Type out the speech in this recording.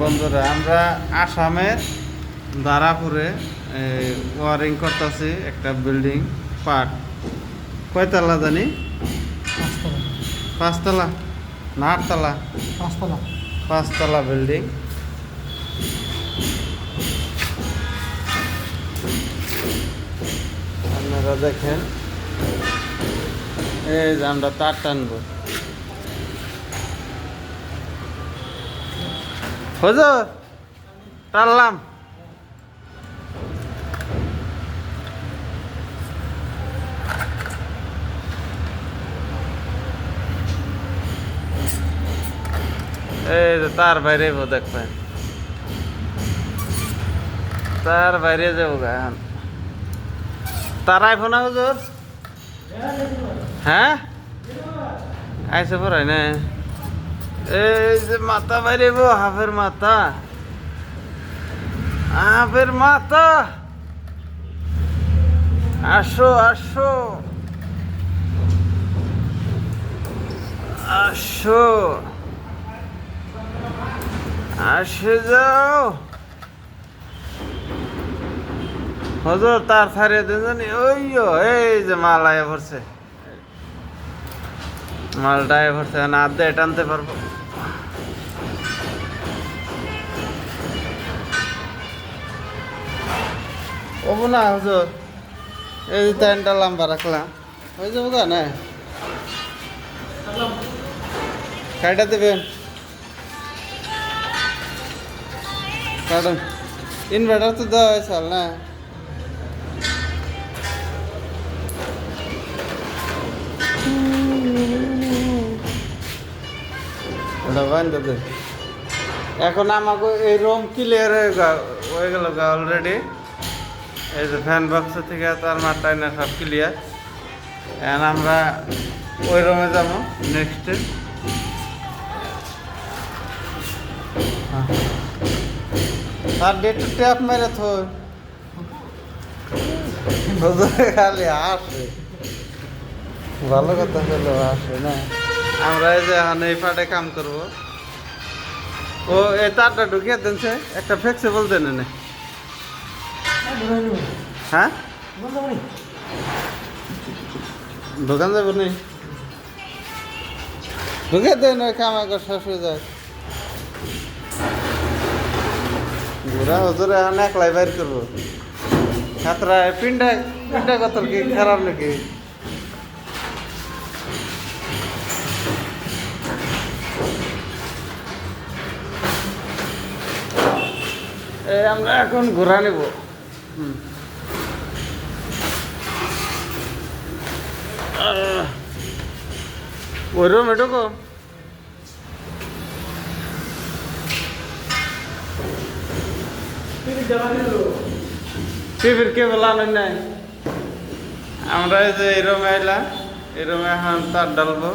বন্ধুরা আমরা আসামের দারাপুরে ওয়ারিং করতেছি একটা বিল্ডিং পার্ক। কয়তলা জানি? পাঁচতলা। পাঁচতলা? না আটতলা? পাঁচতলা। পাঁচতলা বিল্ডিং আপনারা দেখেন। এই যে আমরা তার টানবো। হুজুর টানলাম এই যে তার বাইরে দেখবেন। তার বাইরে যাব গা এখন। তার আইফোন হুজুর? হ্যাঁ? আইসে পড়াই না। এই যে মাথা বাইরে বো, হাফের মাথা। হাফের মাথা। আসো আসো। আসো। আসে যাও। হজর, তার ছাড়িয়ে দিন জানি ওই এই যে মাল আয় ভরছে। মালটা আয় ভরছে, না আধে টানতে পারব। ও না হুজুর এই টাইমটা লম্বা রাখলাম। হয়ে যাব না? কাইটা দেবেন? কারণ ইনভার্টার তো দেওয়া হয়েছে, না? এখন আমাকে এই রুম ক্লিয়ার হয়ে হয়ে গেল গা অলরেডি এই যে ফ্যান বক্স থেকে তার মারটাই না সব ক্লিয়ার এখন আমরা ওই রুমে যাব নেক্সটে তার ডেট ট্যাপ মেরে হুজুরে খালি আসে ভালো কথা হলো আসে না। আমরা এই যে এখন এই পাটে কাম করব। ও, এই তারটা ঢুকিয়ে দেনছে একটা ফ্লেক্সিবল দেন না হ্যাঁ? দোকান যাব নি? ঢুকে দেন ওই কাম একবার শেষ হয়ে যায়। ঘোরা হজুরে এখন একলাই বাইর করব। খাতরা পিন্ডা পিন্ডা কত কি খারাপ নাকি? আমরা এখন ঘোরা নেব। আহ, ওই রুম এটুকু টিভির কেবল আনেন নাই আমরা যে এই রুমে এলাম এই রুমে এখন তার ডালবো